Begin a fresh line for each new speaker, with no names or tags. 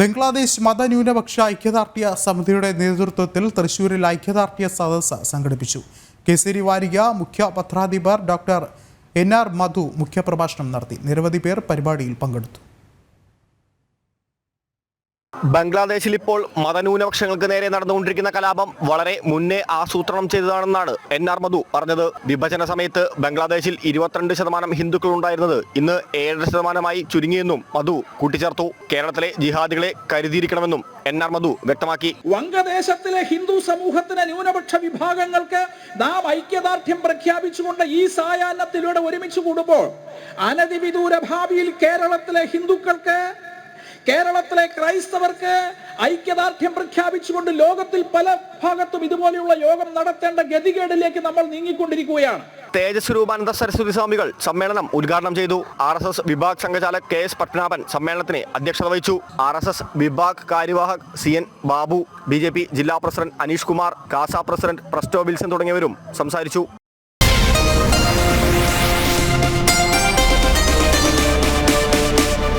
ബംഗ്ലാദേശ് മതന്യൂനപക്ഷ ഐക്യദാർഢ്യ സമിതിയുടെ നേതൃത്വത്തിൽ തൃശൂരിൽ ഐക്യദാർഢ്യ സദസ്സ് സംഘടിപ്പിച്ചു. കേസരി വാരിക മുഖ്യ പത്രാധിപർ ഡോക്ടർ എൻ ആർ മധു മുഖ്യപ്രഭാഷണം നടത്തി. നിരവധി പേർ പരിപാടിയിൽ പങ്കെടുത്തു.
ബംഗ്ലാദേശിൽ ഇപ്പോൾ മതന്യൂനപക്ഷങ്ങൾക്ക് നേരെ നടന്നുകൊണ്ടിരിക്കുന്ന കലാപം വളരെ മുന്നേ ആസൂത്രണം ചെയ്തതാണെന്നാണ് എൻ ആർ മധു പറഞ്ഞത്. വിഭജന സമയത്ത് ബംഗ്ലാദേശിൽ ഇരുപത്തിരണ്ട് ശതമാനം ഹിന്ദുക്കൾ ഉണ്ടായിരുന്നത് ഇന്ന് ഏഴര ശതമാനമായി ചുരുങ്ങിയെന്നും മധു കൂട്ടിച്ചേർത്തു. കേരളത്തിലെ ജിഹാദികളെ കരുതിയിരിക്കണമെന്നും എൻ ആർ മധു വ്യക്തമാക്കി.
വംഗദേശത്തിലെ ഹിന്ദു സമൂഹത്തിലെ ന്യൂനപക്ഷ വിഭാഗങ്ങൾക്ക് നാം ഐക്യദാർഢ്യം പ്രഖ്യാപിച്ചുകൊണ്ട് ഈ സായാഹ്നത്തിലൂടെ ഒരുമിച്ച് കൂടുമ്പോൾ അനധിവിദൂര ഭാവിയിൽ കേരളത്തിലെ ഹിന്ദുക്കൾക്ക് കേരളത്തിലെ ക്രൈസ്തവർക്ക് ഐക്യദാർഢ്യം പ്രഖ്യാപിച്ചുകൊണ്ട് ലോകത്തിൽ പല ഭാഗത്തും ഇതുപോലെയുള്ള യോഗം നടത്തേണ്ട ഗതികേടിലേക്ക് നമ്മൾ നീങ്ങിക്കൊണ്ടിരിക്കുകയാണ്.
തേജസ് രൂപാനന്ദ സരസ്വതി സ്വാമികൾ സമ്മേളനം ഉദ്ഘാടനം ചെയ്തു. ആർ എസ് എസ് വിഭാഗ് സംഘചാലക് കെ എസ് പത്മനാഭൻ സമ്മേളനത്തിന് അധ്യക്ഷത വഹിച്ചു. ആർ എസ് എസ് വിഭാഗ് കാര്യവാഹക് C N Babu B J P ജില്ലാ പ്രസിഡന്റ് അനീഷ് കുമാർ കാസ പ്രസിഡന്റ് പ്രസ്റ്റോ വിൽസൺ തുടങ്ങിയവരും സംസാരിച്ചു.